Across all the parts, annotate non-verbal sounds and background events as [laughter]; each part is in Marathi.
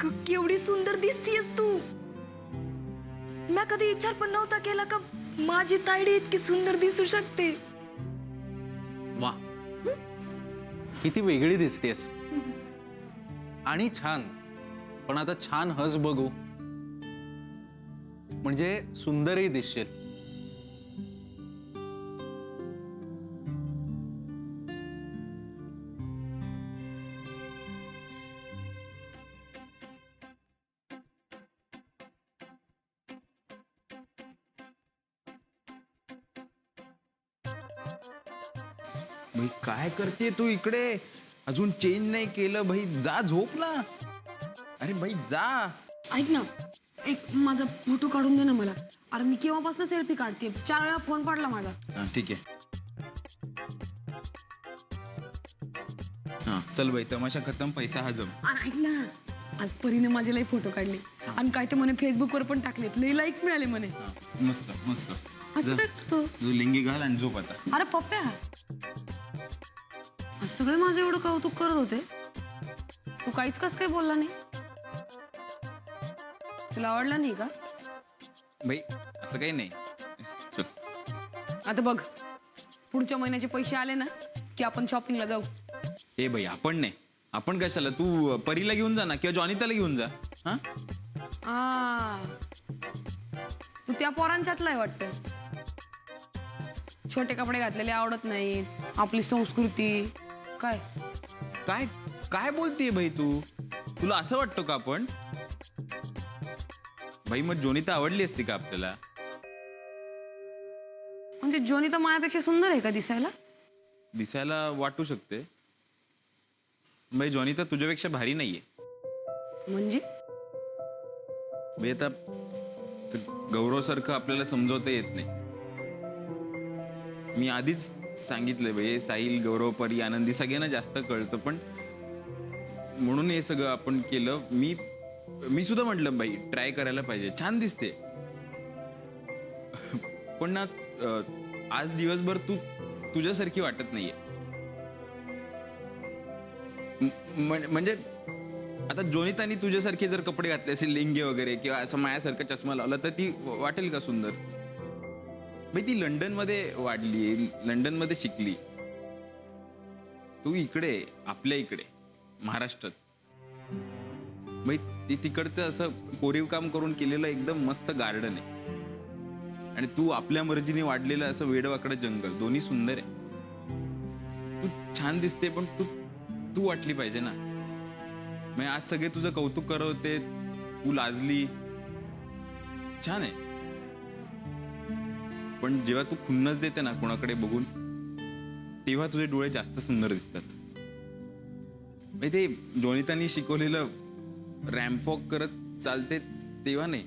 अगं केवढी सुंदर दिसतीयस तू. मी कधी विचार पण नव्हता केला का माझी तायडी इतकी सुंदर दिसू शकते. वा. किती वेगळी दिसतेस. आणि छान. पण आता छान हस बघू. म्हणजे सुंदरही दिसशील. भाई काय करते तू इकडे? अजून चेंज नाही केलं भाई. जा झोप ना. अरे भाई जा. ऐक ना. एक माझा फोटो काढून दे ना मला. अरे मी केव्हापासून सेल्फी काढते चार वेळा फोन पडला माझा. हा, ठीक आहे. हा चल भाई तमाशा खतम पैसा हजम अरे ऐक ना. आज परीने माझे लई फोटो काढले. आणि काय ते म्हणे फेसबुकवर पण टाकलेत. लई लाईक्स मिळाले म्हणे. मस्त मस्त. असं काय करतो? तू लिंगी घाल आणि झोप आता. अरे पप्प्या. आज सगळे माझं एवढं कौतुक करत होते. तू काहीच कस काय बोलला नाही? तुला आवडला नाही का? भाई असं काही नाही. चल. आता बघ पुढच्या महिन्याचे पैसे आले ना की आपण शॉपिंगला जाऊ. ए भाई आपण नाही. आपण कशाला? तू परीला घेऊन जा ना किंवा जॉनिताला घेऊन जा. हा? आ. तू त्या पोरांच्यातला आहे वाटतं. छोटे कपडे घातलेले आवडत नाहीत आपली संस्कृती काय? काय? काय बोलतीये भाई तू? तुला असं वाटतं का आपण? भाई मग जोनिता आवडली असती का आपल्याला? म्हणजे जोनी तर मायापेक्षा सुंदर आहे का दिसायला? दिसायला वाटू शकते. भाई जोनिता तुझ्यापेक्षा भारी नाहीये. म्हणजे? भाई आता ते गौरवसारखं आपल्याला समजवता येत नाही. मी आधीच सांगितलं बाई साहिल गौरव परी आनंदी सगळ्यांना जास्त कळतं पण म्हणून हे सगळं आपण केलं. मी मी सुद्धा म्हटलं बाई ट्राय करायला पाहिजे. छान दिसते. पण ना आज दिवसभर तू तुझ्यासारखी वाटत नाहीये. म्हणजे आता जोनितानी तुझ्यासारखे जर कपडे घातले असेल लिंगे वगैरे किंवा असं मायासारखा चष्मा लावला तर ती वाटेल का सुंदर? भाई ती लंडनमध्ये वाढली लंडनमध्ये शिकली. तू इकडे आपल्या इकडे महाराष्ट्रात. मग ती तिकडचं असं कोरीव काम करून केलेलं एकदम मस्त गार्डन आहे. आणि तू आपल्या मर्जीने वाढलेलं असं वेडवाकडं जंगल दोन्ही सुंदर आहे. तू छान दिसते पण तू तू वाटली पाहिजे ना. मग आज सगळे तुझं कौतुक करत होते तू लाजली. छान आहे. पण जेव्हा तू खुन्नस देते ना कोणाकडे बघून तेव्हा तुझे डोळे जास्त सुंदर दिसतात. म्हणजे ते जोनितानी शिकवलेलं रॅम्पवॉक करत चालते तेव्हा नाही.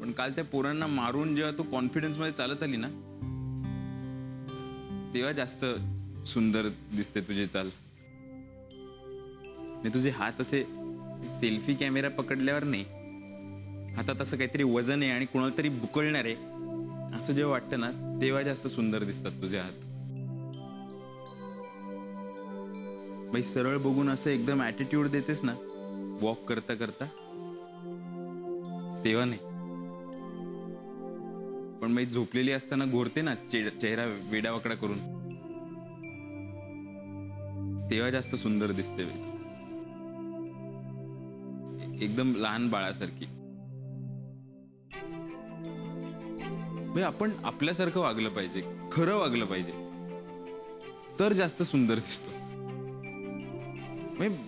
पण काल त्या पोरांना मारून जेव्हा तू कॉन्फिडन्समध्ये चालत आली ना तेव्हा जास्त सुंदर दिसते तुझी चाल. आणि तुझे हात असे सेल्फी कॅमेरा पकडल्यावर नाही. हातात असं काहीतरी वजन आहे आणि कोणाला तरी बुकळणार आहे. असं जेव्हा वाटतं ना तेव्हा जास्त सुंदर दिसतात तुझे हात. बाई सरळ बघून असं एकदम ॲटिट्यूड देतेस ना वॉक करता करता तेव्हा नाही. पण बाई झोपलेली असताना घोरते ना चेहरा वेडावाकडा करून. तेव्हा जास्त सुंदर दिसते एकदम लहान बाळासारखी. भाई आपण आपल्यासारखं वागलं पाहिजे खरं वागलं पाहिजे. तर जास्त सुंदर दिसतो.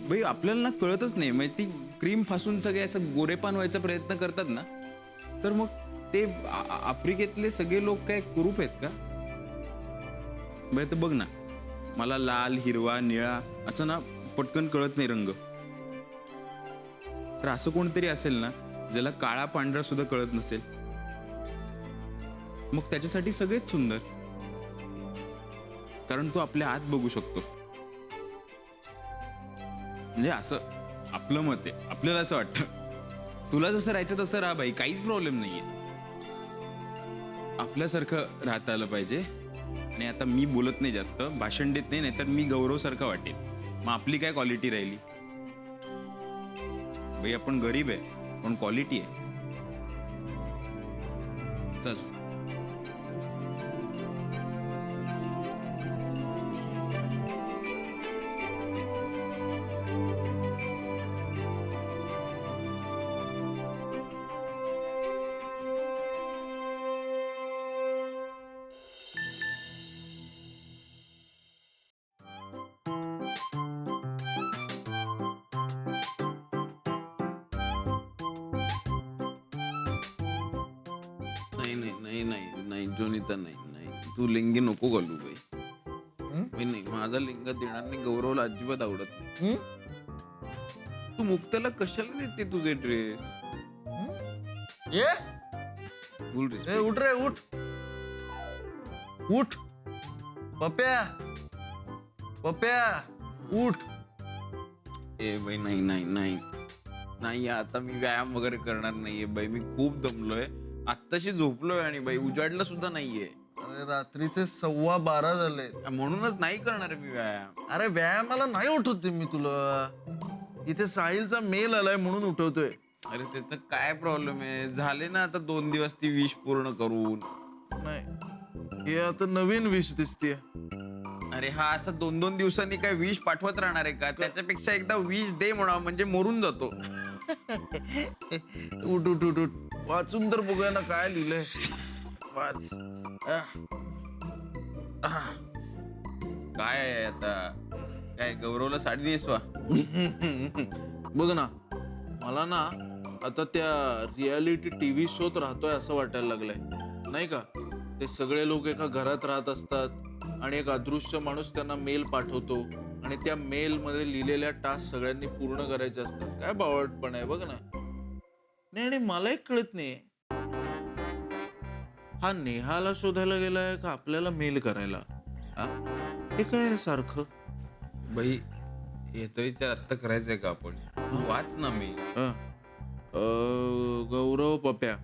भाई आपल्याला ना कळतच नाही म्हणजे ती क्रीम फासून सगळे असं गोरेपान व्हायचा प्रयत्न करतात ना? तर मग ते आफ्रिकेतले सगळे लोक काय कुरूप आहेत का? भाई तर बघ ना मला लाल हिरवा निळा असं ना पटकन कळत नाही रंग. तर असं कोणतरी असेल ना ज्याला काळा पांढरा सुद्धा कळत नसेल. मग त्याच्यासाठी सगळेच सुंदर. कारण तो आपल्या आत बघू शकतो. म्हणजे असं आपलं मत आहे. आपल्याला असं वाटतं. तुला जसं राहायचं तसं राहा बाई. काहीच प्रॉब्लेम नाहीये. आपल्यासारखं राहता आलं पाहिजे. आणि आता मी बोलत नाही जास्त. भाषण देत नाही नाहीतर मी गौरव सारखं वाटेल. मग आपली काय क्वालिटी राहिली? भाई आपण गरीब आहे. पण क्वालिटी आहे. चल. तू लिंगी नको घालू बाई. बाई, नाही माझा लिंग देणार नाही गौरवला अजिबात आवडत नाही. तू मुक्ताला कशाला देते तुझे ड्रेस ये. फुल ए रिस्पेक्ट उठ रे उठ. उठ. पप्या. पप्या उठ. ए बाई नाही नाही नाही. नाही आता मी व्यायाम वगैरे करणार नाहीये बाई. मी खूप दमलोय. आत्ताशी झोपलोय आणि बाई उजाडलं सुद्धा नाहीये. अरे रात्रीचे सव्वा बारा झाले. म्हणूनच नाही करणार आहे मी व्यायाम. अरे व्यायामाला नाही उठवते मी तुला. इथे साहिलचा मेल आलाय म्हणून उठवतोय. अरे त्याचं काय प्रॉब्लेम आहे? झाले ना आता दोन दिवस ती विश पूर्ण करून. नाही हे आता नवीन विष दिसते अरे हा असं दोन दोन दिवसांनी काय विष पाठवत राहणार आहे का त्याच्यापेक्षा एकदा विष दे म्हणा म्हणजे मरून जातो. [laughs] उठ उठ उठ उठ. वाचून तर बघूया ना काय लिहिलंय. वाच काय आहे आता? काय गौरवला साडी नेसवा [laughs] बघ ना मला ना आता त्या रियालिटी टी व्ही शोत राहतोय असं वाटायला लागलंय. नाही का? ते सगळे लोक एका घरात राहत असतात आणि एक अदृश्य माणूस त्यांना मेल पाठवतो आणि त्या मेलमध्ये लिहिलेल्या टास्क सगळ्यांनी पूर्ण करायचे असतात. काय बावटपण आहे बघ ना. नाही आणि मला एक कळत नाही. हा नेहाला शोधायला गेलाय का आपल्याला मेल करायला? हा? हे काय आहे सारखं? बाई याचा विचार आत्ता करायचंय का आपण? तू वाच ना मी. अ, गौरव पप्या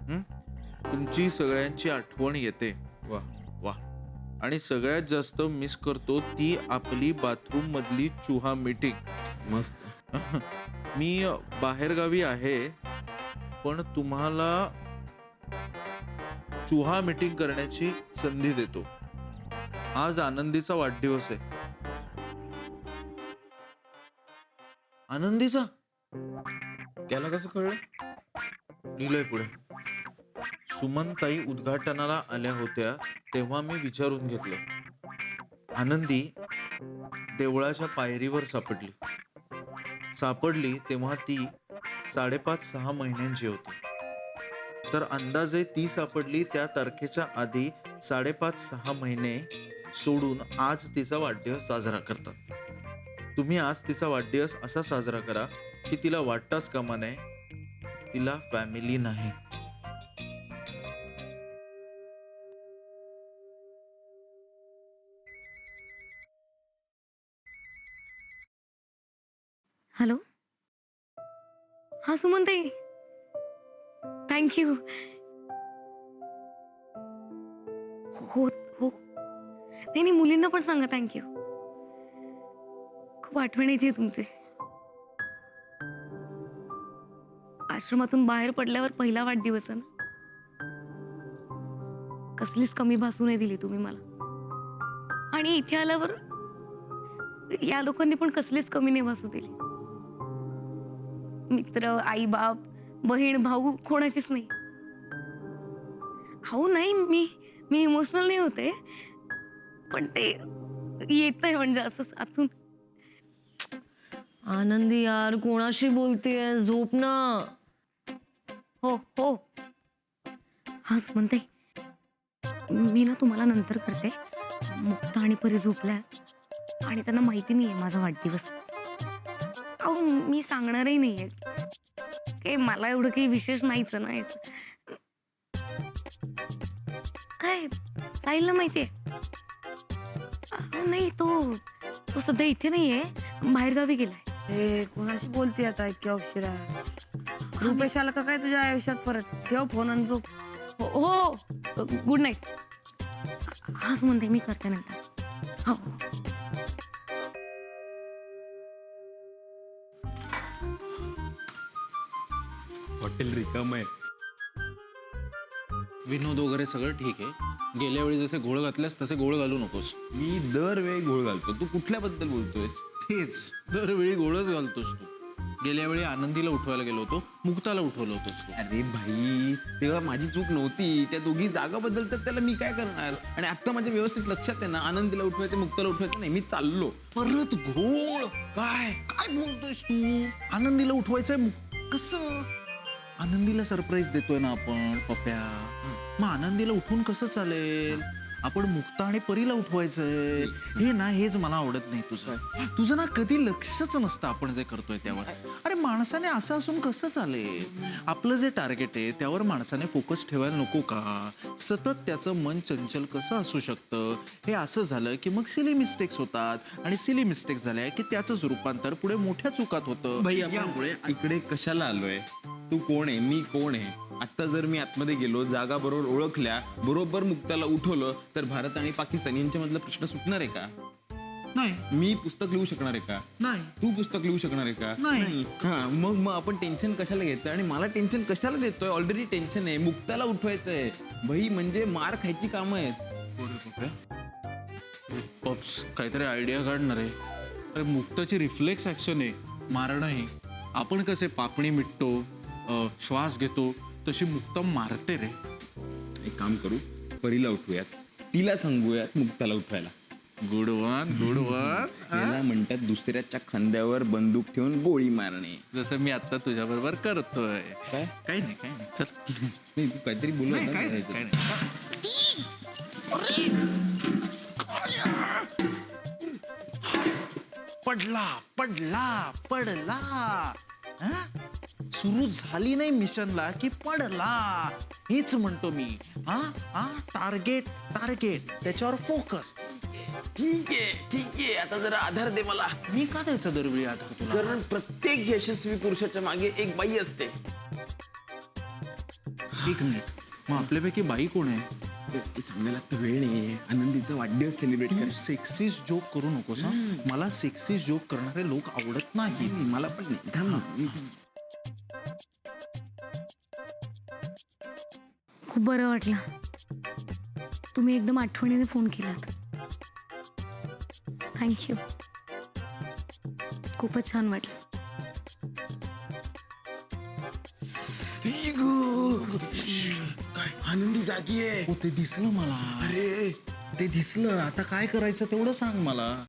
हं? तुमची सगळ्यांची आठवण येते. वा. वा. आणि सगळ्यात जास्त मिस करतो ती आपली बाथरूम मधली चुहा मीटिंग मस्त. [laughs] मी बाहेरगावी आहे पण तुम्हाला चुहा मीटिंग करण्याची संधी देतो. आज आनंदीचा वाढदिवस आहे. आनंदीचा? त्याला कसं कळलं? लिहिलंय पुढे. सुमनताई उद्घाटनाला आल्या होत्या तेव्हा मी विचारून घेतलं. आनंदी देवळाच्या पायरीवर सापडली. सापडली तेव्हा ती साडेपाच सहा महिन्यांची होती. तर अंदाजे ती सापडली त्या तारखेच्या आधी साडेपाच सहा महिने सोडून आज तिचा वाढदिवस साजरा करतात. तुम्ही आज तिचा वाढदिवस असा साजरा करा की तिला वाटताच कामा नये तिला फॅमिली नाही. हॅलो? हा सुमनताई. थँक्यू हो हो. नाही नाही मुलींना पण सांगा थँक्यू खूप आठवण येते तुमचे. आश्रमातून बाहेर पडल्यावर पहिला वाढदिवस आहे ना? कसलीच कमी भासू नाही दिली तुम्ही मला. आणि इथे आल्यावर या लोकांनी पण कसलीच कमी नाही भासू दिली. मित्र आई बाप बहीण भाऊ कोणाचीच नाही. हो नाही मी मी इमोशनल नाही होते. पण ते येत आहे म्हणजे असं आतून आनंदी यार कोणाशी बोलतेय? झोप ना. हो हो. हा म्हणते मी ना तुम्हाला नंतर करते. मुक्ता आणि परी झोपल्या. आणि त्यांना माहिती नाहीये माझा वाढदिवस. अहो मी सांगणारही नाहीये. काही मला एवढं काही विशेष नाहीच ना याचं. काय? साहिलला माहितीये? नाही तो तो सध्या इथे नाहीये. बाहेरगावी गेलाय. ए कोणाशी बोलते आता? इतक्या उशिरा. रुपेश आला का काय तुझ्या आयुष्यात परत? ठेव फोन आणि झोप. हो हो गुड नाईट हाच म्हणते मी करते नंतर. हो. हॉटेल रिकाम आहे. विनोद वगैरे सगळं ठीक आहे. गेल्या वेळी जसे घोळ घातल्यास तसे घोळ घालू नकोस. मी दरवेळी गोळ घालतो. तू कुठल्याबद्दल बोलतोयस? तेच. दरवेळी गोळच घालतोस तू. गेल्या वेळी आनंदीला उठवायला गेलो होतो मुक्ताला उठवलं होतोस तू. अरे भाई तेव्हा माझी चूक नव्हती. त्या दोघी जागा तर त्याला मी काय करणार? आणि आता माझ्या व्यवस्थित लक्षात आहे ना आनंदीला उठवायचं मुक्ताला उठवायचं नाही मी चाललो. परत घोळ? काय? काय बोलतोयस तू? आनंदीला उठवायचंय कसं? आनंदीला सरप्राईज देतोय ना आपण पप्या मग आनंदीला उठवून कसं चालेल? आपण मुक्ता आणि परीला उठवायचंय. हे ना हेच मला आवडत नाही तुझं. तुझं ना कधी लक्षच नसतं आपण जे करतोय त्यावर. अरे माणसाने असं असून कसं चालेल? आपलं जे टार्गेट आहे त्यावर माणसाने फोकस ठेवायला नको का? सतत त्याचं मन चंचल कसं असू शकतं? हे असं झालं की मग सिली मिस्टेक्स होतात. आणि सिली मिस्टेक्स झाल्या की त्याचंच रूपांतर पुढे मोठ्या चुकात होतं. भाई यामुळे इकडे कशाला आलोय? तू कोण आहे? मी कोण आहे? आता जर मी आतमध्ये गेलो जागा बरोबर ओळखल्या बरोबर मुक्ताला उठवलं तर भारत आणि पाकिस्तान यांच्यामधला प्रश्न सुटणार आहे का? नाही. मी पुस्तक लिहू शकणार आहे का? नाही. तू पुस्तक लिहू शकणार आहे का? नाही. हा मग मग आपण टेन्शन कशाला घ्यायचं? आणि मला टेन्शन कशाला देतोय? ऑलरेडी टेन्शन आहे. मुक्ताला उठवायचंय भाई म्हणजे मार खायची कामं आहेत. पप्स काहीतरी आयडिया काढणार आहे. अरे मुक्ताची रिफ्लेक्स ऍक्शन आहे. मारणं ही आपण कसे पापणी मिटतो अं, श्वास घेतो तशी मुक्ता मारते रे. एक काम करू परीला उठवूयात. तिला सांगूयात मुक्ताला उठवायला. Good one good one. याला म्हणतात दुसऱ्याच्या खांद्यावर बंदूक ठेवून गोळी मारणे. जसं मी आता तुझ्या बरोबर करतोय. काय? काही नाही काही नाही. चल. नाही तू काहीतरी बोलू नाही काय नाही. काय नाही. पडला पडला पडला. हा? सुरू झाली नाही मिशनला की पडला. हेच म्हणतो मी. हा? हा? टार्गेट टार्गेट त्याच्यावर फोकस ठीक आहे ठीक आहे. आता जरा आधार दे मला. मी का द्यायचा दरवेळी आधार तुला? कारण प्रत्येक यशस्वी पुरुषाच्या मागे एक बाई असते. एक मिनिट. मग आपल्यापैकी बाई कोण आहे? ते सांगायला तर वेळ नाही आनंदीचा वाढदिवस सेलिब्रेट तू सेक्सिस जोक करू नकोस हा. मला सेक्सिस जोक करणारे लोक आवडत नाही मला पण नाही. थांब ना. खूप बरं वाटलं. तुम्ही एकदम आठवणीने फोन केलात. थँक्यू खूपच छान वाटलं. आनंदी जागी आहे हो ते दिसलं मला. अरे ते दिसलं. आता काय करायचं तेवढं सांग मला.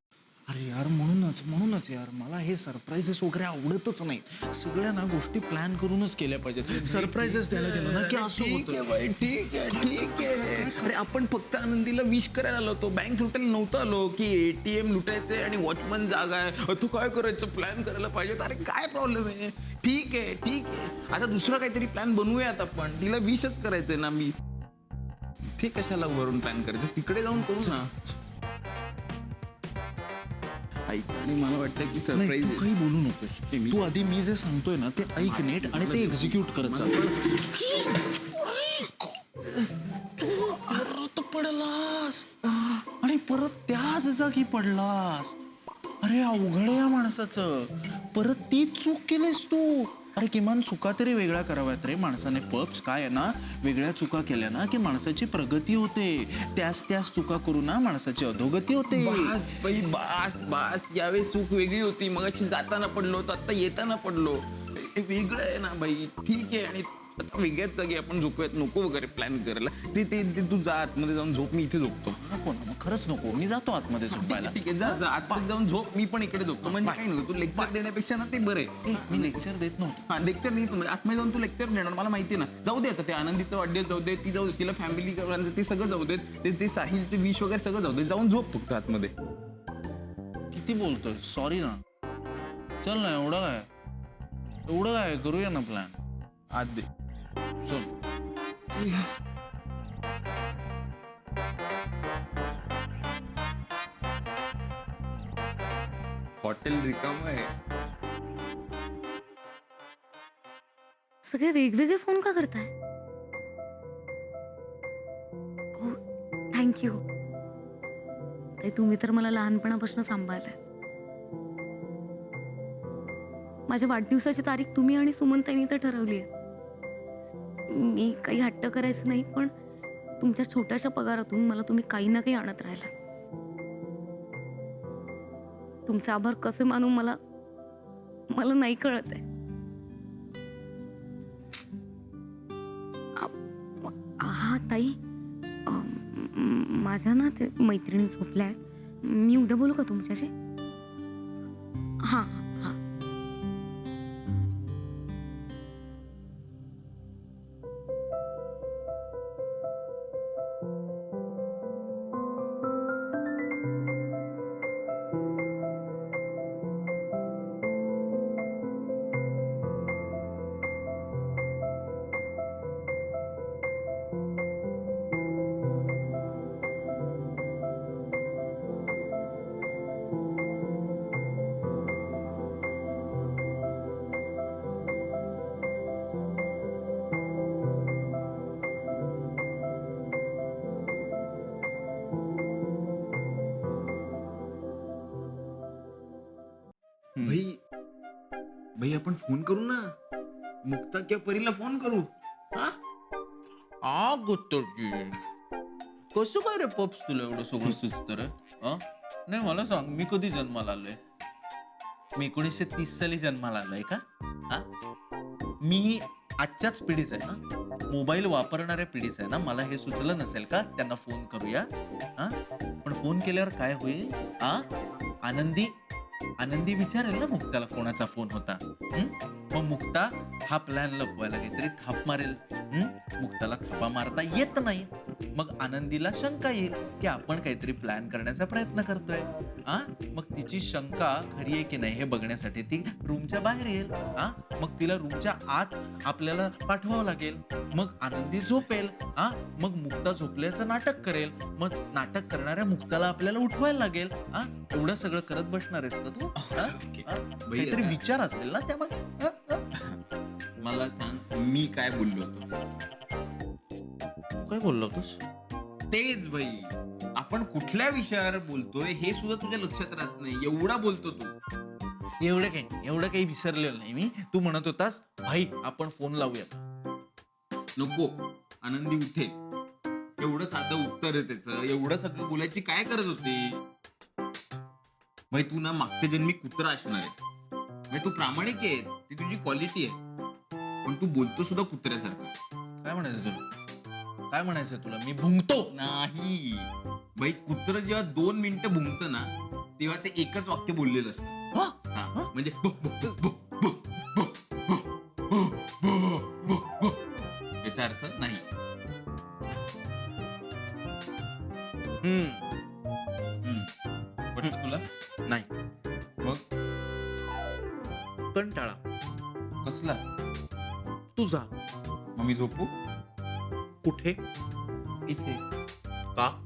अरे यार म्हणूनच म्हणूनच यार. मला हे सरप्राईजेस वगैरे आवडतच नाही सगळ्या ना गोष्टी प्लॅन करूनच केल्या पाहिजेत. सरप्राईजेस द्यायला गेलं ना की असं ठीक आहे होतं बाई ठीक आहे ठीक आहे. अरे आपण फक्त आनंदीला विश करायला आलो होतो. बँक लुटायला नव्हतं आलो की एटीएम लुटायचे आणि वॉचमन जागा आहे. अ, तू काय करायचं? प्लॅन करायला पाहिजे होतं. अरे काय प्रॉब्लेम आहे? ठीक आहे ठीक आहे. आता दुसरा काहीतरी प्लॅन बनवूयात आपण. तिला विशच करायचंय ना मी. ते कशाला वरून प्लॅन करायचं? तिकडे जाऊन करू ना. ऐक आणि मला वाटतं की नाही, सरप्राईज तू काही बोलू नकोस. तू आधी मी जे सांगतोय ना ते ऐक नीट आणि ते एक्झिक्यूट करत चाल तू परत पडलास. आणि परत त्याच जागी पडलास. अरे अवघड आहे या माणसाचं. परत तीच चूक केलीस तू. अरे किमान चुका तरी वेगळ्या कराव्यात रे. माणसाने पब्स काय आहे ना वेगळ्या चुका केल्या ना की माणसाची प्रगती होते. त्याच त्याच चुका करू ना माणसाची अधोगती होते. बास बाई बास बास. यावेळेस चूक वेगळी होती. मग जाताना पडलो तर आता येताना पडलो. हे वेगळं आहे ना बाई. ठीक आहे आणि वेगळ्याच जागी आपण झोपूयात नको वगैरे प्लॅन करायला. ते ते ते तू जा आतमध्ये जाऊन झोप मी इथे झोपतो. नको ना मग खरंच नको. मी जातो आतमध्ये झोपायला. ठीक आहे जा जा. आतमध्ये जाऊन झोप मी पण इकडे झोपतो. म्हणजे काही नको तू लेक्चर देण्यापेक्षा ना ते बरं आहे. ए, मी लेक्चर देत नव्हतो. हा लेक्चर नाही. तुम्ही आतमध्ये जाऊन तू लेक्चर देणार. मला माहिती आहे ना. जाऊ दे आता ते आनंदीचं वाढदिवस जाऊ दे. ती जाऊ दे. तिला फॅमिली ते सगळं जाऊ देत ते ते साहिलचे विश वगैरे सगळं जाऊ दे. जाऊन झोप फक्त आतमध्ये. किती बोलतोय? सॉरी ना. चल ना एवढं काय? एवढं काय? करूया ना प्लॅन आत दे. Son. हॉटेल रिकाम आहे. सगळे वेगवेगळे फोन का करताय? हो थँक्यू ताई तुम्ही तर मला लहानपणापासून सांभाळलाय माझ्या वाढदिवसाची तारीख तुम्ही आणि सुमनताईनी तर ठरवली आहे. मी काही हट्ट करायचं नाही पण तुमच्या छोट्याशा पगारातून मला तुम्ही काही ना काही आणत राहिला तुमचा आभार कसे मानू मला मला नाही कळत आहे. हा ताई माझ्या ना ते मैत्रिणी झोपल्या आहेत. मी उद्या बोलू का तुमच्याशी? आपण फोन करू ना. मुक्ता किंवा परीला फोन करू. हा? आ गोत्तरजी कसं काय रे पप्स तुला एवढं सगळं सुचतं रे? हा? नाही मला सांग मी कधी जन्माला आलोय? मी एकोणीसशे तीस साली जन्माला आलोय का? हा? मी आजच्याच पिढीचा आहे ना? मोबाईल वापरणाऱ्या पिढीचा आहे ना? मला हे सुचलं नसेल का? त्यांना फोन करूया. हा? पण फोन केल्यावर काय होईल? हा? आनंदी आनंदी विचारेल ना मुक्ताला कोणाचा फोन होता हं? मग मुक्ता हा प्लॅन लपवायला काहीतरी थाप मारेल मुक्ताला थापा मारता येत नाही. मग आनंदीला शंका येईल की आपण काहीतरी प्लॅन करण्याचा प्रयत्न करतोय. आ? मग तिची शंका खरी आहे की नाही हे बघण्यासाठी ती रूमच्या बाहेर येईल. आ? मग तिला रूमच्या आत आपल्याला पाठवावं लागेल. मग आनंदी झोपेल. आ? मग मुक्ता झोपल्याचं नाटक करेल. मग नाटक करणाऱ्या मुक्ताला आपल्याला उठवायला लागेल. आ? एवढं सगळं करत बसणार आहेस का तू? [laughs] काहीतरी विचार असेल ना त्यामध्ये? मला सांग मी काय बोललो होतो? काय बोललो होतोस? तेच भाई आपण कुठल्या विषयावर बोलतोय हे सुद्धा तुझ्या लक्षात राहत नाही एवढा बोलतो तू. एवढं काही एवढं काही विसरलेलं नाही मी. तू म्हणत होतास भाई आपण फोन लावूया नको आनंदी उठेल. एवढं साधं उत्तर आहे त्याचं एवढं सगळं बोलायची काय गरज होती? भाई तू ना मागच्या जन्मी कुत्रा असणार आहे. भाई तू प्रामाणिक आहे ती तुझी क्वालिटी आहे. पण तू बोलतो सुद्धा कुत्र्यासारखं काय म्हणायचं तुला काय म्हणायचं तुला मी भुंगतो नाही भाई कुत्र जेव्हा दोन मिनिटं भुंकत ना तेव्हा ते एकच वाक्य बोललेलं असतं हा? हा, म्हणजे याचा अर्थ नाही हम्म, हम्म. पटलं तुला नाही आम्ही झोपू? कुठे? इथे. का?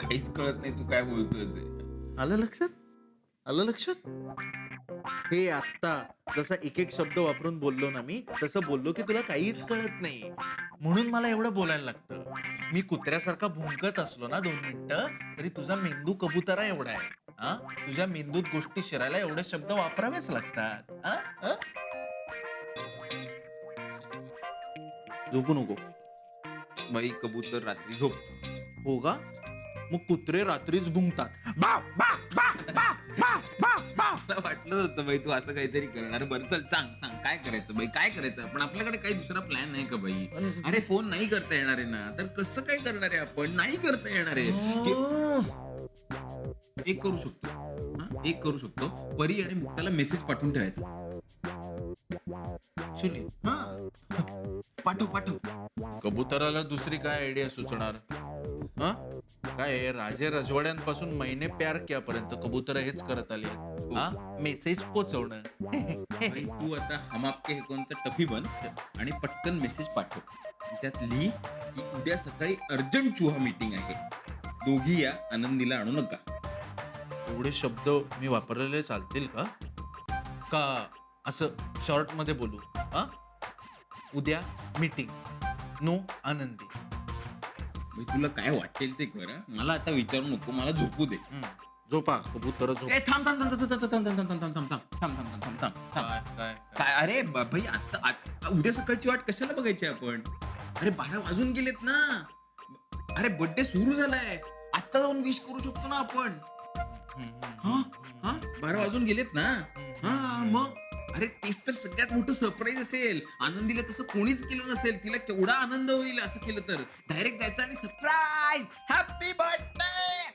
काहीच कळत नाही तू काय बोलतोय ते. आलं लक्षात? आलं लक्षात? हे आत्ता जसा एक एक शब्द वापरून बोललो ना मी तसं बोललो की तुला काहीच कळत नाही. म्हणून मला एवढं बोलायला लागतं. मी कुत्र्यासारखा भुंकत असलो ना दोन मिनिटं तरी तुझा मेंदू कबुतरा एवढा आहे. हा तुझ्या मेंदूत गोष्टी शिरायला एवढे शब्द वापरावेच लागतात. हा? हा? झोपू नको. बाई कबूतर रात्री झोपत. हो का? मग कुत्रे रात्रीच भुंकतात. मला वाटलं होतं बाई तू असं काहीतरी करणार. बरं चल सांग सांग. काय करायचं बाई? काय करायचं? आपण आपल्याकडे काही दुसरा प्लॅन नाही का बाई? अरे. फोन नाही करता येणार आहे ना. तर कसं काय करणार आहे आपण? नाही करता येणार आहे. कि- एक करू शकतो. हा? एक करू शकतो. परी आणि मुक्ताला मेसेज पाठवून ठेवायचा. Actually, हा. पाठव पाठव. कबुतराला दुसरी काय आयडिया सुचणार? हा? काय आहे, राजे रजवाड्यांपासून महिने प्यार पर्यंत कबुतर हेच करत आली हा? मेसेज पोचवणं. तू आता हम आपके हे कोणतं टफी बन आणि पटकन मेसेज पाठव. त्यात लिही की उद्या सकाळी अर्जंट चुहा मीटिंग आहे. दोघी या आनंदीला आणू नका. एवढे शब्द मी वापरलेले चालतील का? का? असं शॉर्टमध्ये बोलू. हा? उद्या मीटिंग नो आनंदी तुला काय वाटेल ते कर हं? मला आता विचारू नको मला झोपू दे हम्म. झोपा कबुतर झोप ए, थांब थांब थांब थांब थांब थांब थांब थांब थांब थांब थांब थांब थांब थांब थांब थांब थांब काय काय काय अरे ब- भाई आता आत- उद्या सकाळची वाट कशाला बघायची आपण अरे बारा वाजून गेलेत ना अरे बर्थडे सुरू झालाय आत्ता जाऊन विश करू शकतो ना आपण हा हा बारा वाजून गेलेत ना हा मग अरे तेच तर सगळ्यात मोठं सरप्राईज असेल. आनंदीला तसं कोणीच केलं नसेल. तिला केवढा आनंद होईल असं केलं तर. डायरेक्ट जायचं आणि सरप्राईज हॅपी बर्थडे